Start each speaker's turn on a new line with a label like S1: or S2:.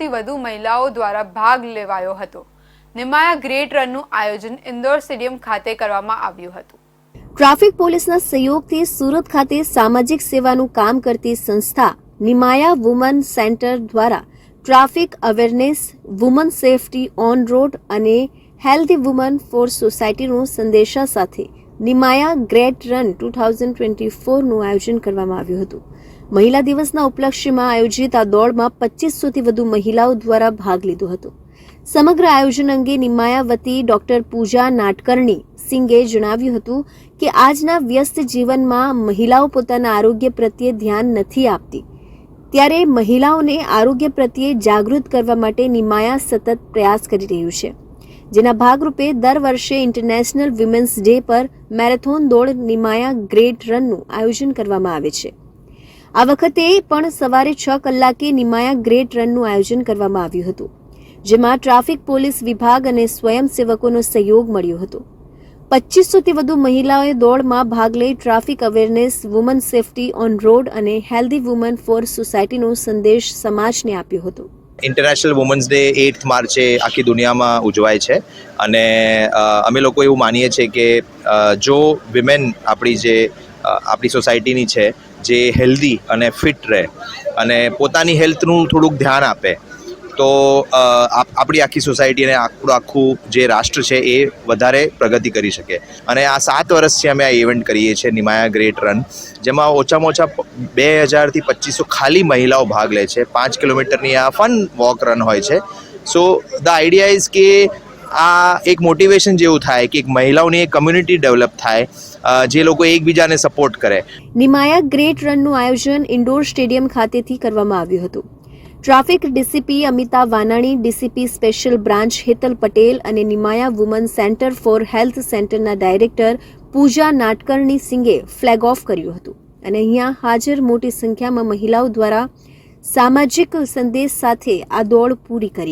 S1: થી વધુ મહિલાઓ દ્વારા ભાગ લેવાયો હતો. નિમાયા ગ્રેટ રનનું આયોજન ઇન્દોર સ્ટેડિયમ ખાતે કરવામાં આવ્યું હતું.
S2: ટ્રાફિક પોલીસના સહયોગથી સુરત ખાતે સામાજિક સેવાનું કામ કરતી સંસ્થા નિમાયા વુમન સેન્ટર દ્વારા traffic awareness, woman safety on road અને હેલ્ધી વુમન ફોર સોસાયટીનો સંદેશા સાથે Nimaya great run two thousand twenty ફોરનું આયોજન કરવામાં આવ્યું હતું. મહિલા દિવસના ઉપલક્ષ્યમાં આયોજિત આ દોડમાં પચીસોથી વધુ મહિલાઓ દ્વારા ભાગ લીધો હતો. સમગ્ર આયોજન અંગે નિમાયા વતી ડોક્ટર પૂજા નાટકર્ણી સિંગે જણાવ્યું હતું કે આજના વ્યસ્ત જીવનમાં મહિલાઓ પોતાના આરોગ્ય પ્રત્યે ધ્યાન નથી આપતી. ત્યારે મહિલાઓને આરોગ્ય પ્રત્યે જાગૃત કરવા માટે નિમાયા સતત પ્રયાસ કરી રહ્યું છે. જેના ભાગરૂપે દર વર્ષે ઇન્ટરનેશનલ વિમેન્સ ડે પર મેરેથોન દોડ નિમાયા ગ્રેટ રનનું આયોજન કરવામાં આવે છે. આ વખતે પણ સવારે છ કલાકે નિમાયા ગ્રેટ રનનું આયોજન કરવામાં આવ્યું હતું, જેમાં ટ્રાફિક પોલીસ વિભાગ અને સ્વયંસેવકોનો સહયોગ મળ્યો હતો. પચીસોથી વધુ મહિલાઓએ દોડમાં ભાગ લઈ traffic awareness, woman safety on road અને હેલ્ધી વુમન ફોર સોસાયટીનો સંદેશ સમાજને આપ્યો હતો.
S3: ઇન્ટરનેશનલ વુમન્સ ડે એઇથ માર્ચે આખી દુનિયામાં ઉજવાય છે. અને અમે લોકો એવું માનીએ છીએ કે જો વિમેન આપણી જે આપણી સોસાયટીની છે, જે હેલ્ધી અને ફિટ રહે અને પોતાની હેલ્થનું થોડુંક ધ્યાન આપે તો આપ- આપણી આખી સોસાયટી અને આપણું આખું જે રાષ્ટ્ર છે એ વધારે પ્રગતિ કરી શકે. અને આ સાત વર્ષથી અમે આ ઇવેન્ટ કરીએ છીએ, નિમાયા ગ્રેટ રન જેમાં ઓછામાં ઓછા બે હજારથી પચીસો ખાલી મહિલાઓ ભાગ લે છે. પાંચ કિલોમીટરની આ ફન વોક રન હોય છે. સો ધ આઈડિયા ઇઝ કે આ એક મોટિવેશન જેવું થાય કે એક મહિલાઓની એક કમ્યુનિટી ડેવલપ થાય જે લોકો એકબીજાને સપોર્ટ કરે.
S2: નિમાયા ગ્રેટ રનનું આયોજન ઇન્ડોર સ્ટેડિયમ ખાતેથી કરવામાં આવ્યું હતું. Traffic DCP Amita Vanani, DCP special branch Hetal Patel અને Nimaya woman centre for health સેન્ટરના ડાયરેક્ટર પૂજા નાટકર્ણી સિંગે ફ્લેગ ઓફ કર્યું હતું. અને અહીંયા હાજર મોટી સંખ્યામાં મહિલાઓ દ્વારા સામાજિક સંદેશ સાથે આ દોડ પૂરી કરી.